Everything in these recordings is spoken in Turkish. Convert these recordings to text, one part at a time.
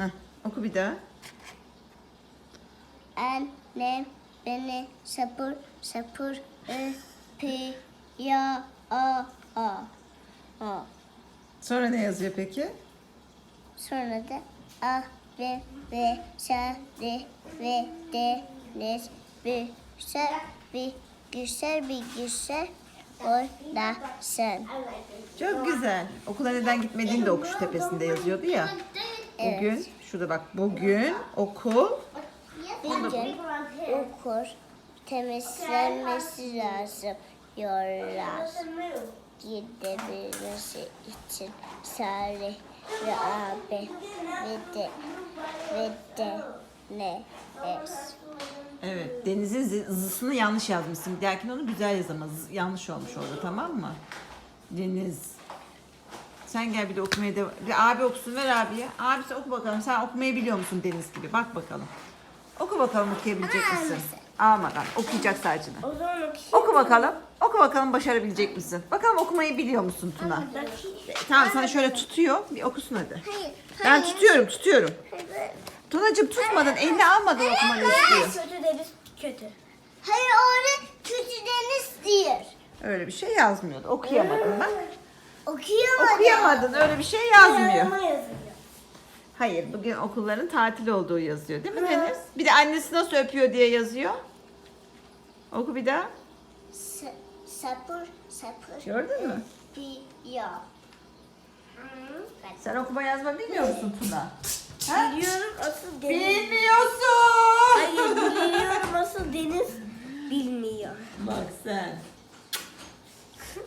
Heh, oku bir daha. Annem beni sapır sapır öpüyor. A, a, a. Sonra ne yazıyor peki? Sonra da abi ve şahri ve deniz güzel bir güzel bir güzel oradasın. Çok güzel. Okula neden gitmediğini de okuş tepesinde yazıyordu ya. Bugün, şurada bak bugün okul Bugün okur temizlenmesi lazım yollar gidebilmesi için Salih ve abi ve de ve de ne es. Evet, denizin zi- zısını yanlış yazmışsın. Bir dahakine onu güzel yaz ama z- yanlış olmuş orada tamam mı? Deniz. Sen gel bir de okumaya devam. Bir abi okusun ver abiye. Abi sen oku bakalım. Sen okumayı biliyor musun Deniz gibi? Bak bakalım. Oku bakalım okuyabilecek Ama misin? almasın. Almadan. Okuyacak sadece. O zaman okuyayım. Oku bakalım. Oku bakalım başarabilecek misin? Bakalım okumayı biliyor musun Tuna? Tamam sana şöyle tutuyor. Bir okusun hadi. Hayır. Ben tutuyorum tutuyorum. Tunacığım tutmadın. Elini almadın okumanı istiyor. Kötü deniz kötü. Hayır orada kötü deniz değil. Öyle bir şey yazmıyordu. Okuyamadın bak. Okuyamadım. Okuyamadın öyle bir şey yazmıyor. Hayır bugün okulların tatil olduğu yazıyor değil mi Deniz? Bir de annesi nasıl öpüyor diye yazıyor. Oku bir daha. Sa- sapır sapır Gördün mü? Sen okuma yazma bilmiyor musun Tuna? Ha? Biliyorum asıl deniz. Bilmiyorsun. Hayır biliyorum asıl deniz bilmiyor. Bak sen.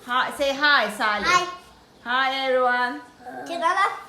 Ha, say hi Salih. Hi. Hi everyone. Can I